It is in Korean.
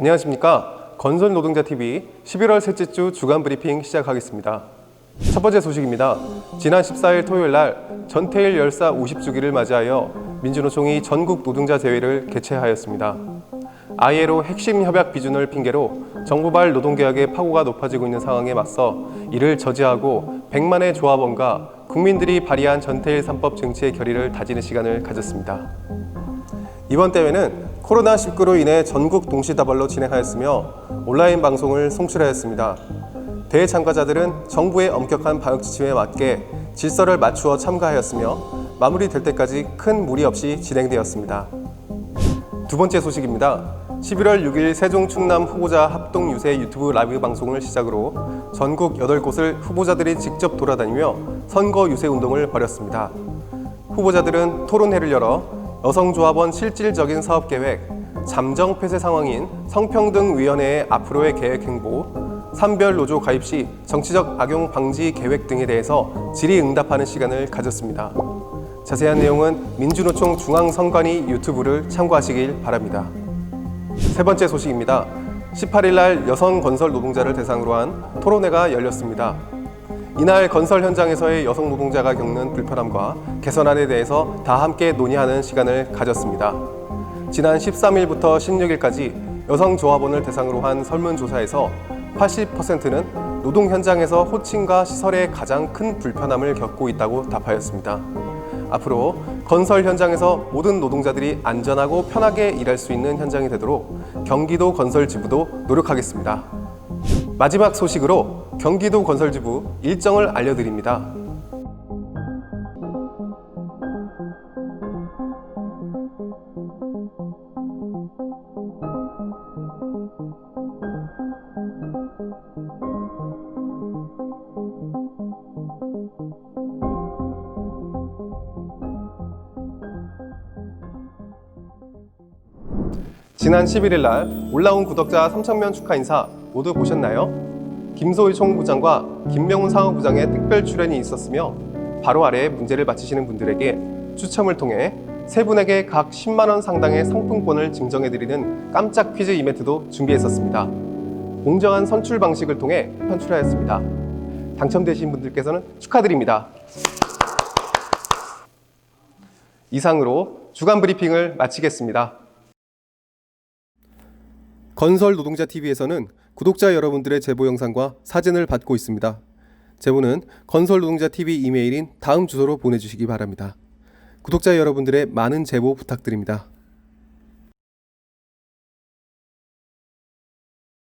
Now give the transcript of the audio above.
안녕하십니까. 건설 노동자 TV 11월 셋째 주 주간 브리핑 시작하겠습니다. 첫 번째 소식입니다. 지난 14일 토요일 날 전태일 열사 50주기를 맞이하여 민주노총이 전국 노동자 대회를 개최하였습니다. ILO 핵심 협약 비준을 핑계로 정부발 노동계약의 파고가 높아지고 있는 상황에 맞서 이를 저지하고 100만의 조합원과 국민들이 발의한 전태일 3법 쟁취의 결의를 다지는 시간을 가졌습니다. 이번 대회는 코로나19로 인해 전국 동시다발로 진행하였으며 온라인 방송을 송출하였습니다. 대회 참가자들은 정부의 엄격한 방역 지침에 맞게 질서를 맞추어 참가하였으며 마무리될 때까지 큰 무리 없이 진행되었습니다. 두 번째 소식입니다. 11월 6일 세종 충남 후보자 합동 유세 유튜브 라이브 방송을 시작으로 전국 8곳을 후보자들이 직접 돌아다니며 선거 유세 운동을 벌였습니다. 후보자들은 토론회를 열어 여성조합원 실질적인 사업 계획, 잠정 폐쇄 상황인 성평등위원회의 앞으로의 계획 행보, 산별 노조 가입 시 정치적 악용 방지 계획 등에 대해서 질의응답하는 시간을 가졌습니다. 자세한 내용은 민주노총 중앙선관위 유튜브를 참고하시길 바랍니다. 세 번째 소식입니다. 18일 날 여성 건설 노동자를 대상으로 한 토론회가 열렸습니다. 이날 건설 현장에서의 여성 노동자가 겪는 불편함과 개선안에 대해서 다 함께 논의하는 시간을 가졌습니다. 지난 13일부터 16일까지 여성 조합원을 대상으로 한 설문조사에서 80%는 노동 현장에서 호칭과 시설에 가장 큰 불편함을 겪고 있다고 답하였습니다. 앞으로 건설 현장에서 모든 노동자들이 안전하고 편하게 일할 수 있는 현장이 되도록 경기도 건설 지부도 노력하겠습니다. 마지막 소식으로 경기도 건설지부 일정을 알려드립니다. 지난 11일 날 올라온 구독자 3,000명 축하 인사 모두 보셨나요? 김소희 총무부장과 김명훈 상무부장의 특별 출연이 있었으며 바로 아래 문제를 맞히시는 분들에게 추첨을 통해 세 분에게 각 10만 원 상당의 상품권을 증정해 드리는 깜짝 퀴즈 이벤트도 준비했었습니다. 공정한 선출 방식을 통해 편출하였습니다. 당첨되신 분들께서는 축하드립니다. 이상으로 주간 브리핑을 마치겠습니다. 건설 노동자 TV에서는 구독자 여러분들의 제보 영상과 사진을 받고 있습니다. 제보는 건설 노동자 TV 이메일인 다음 주소로 보내주시기 바랍니다. 구독자 여러분들의 많은 제보 부탁드립니다.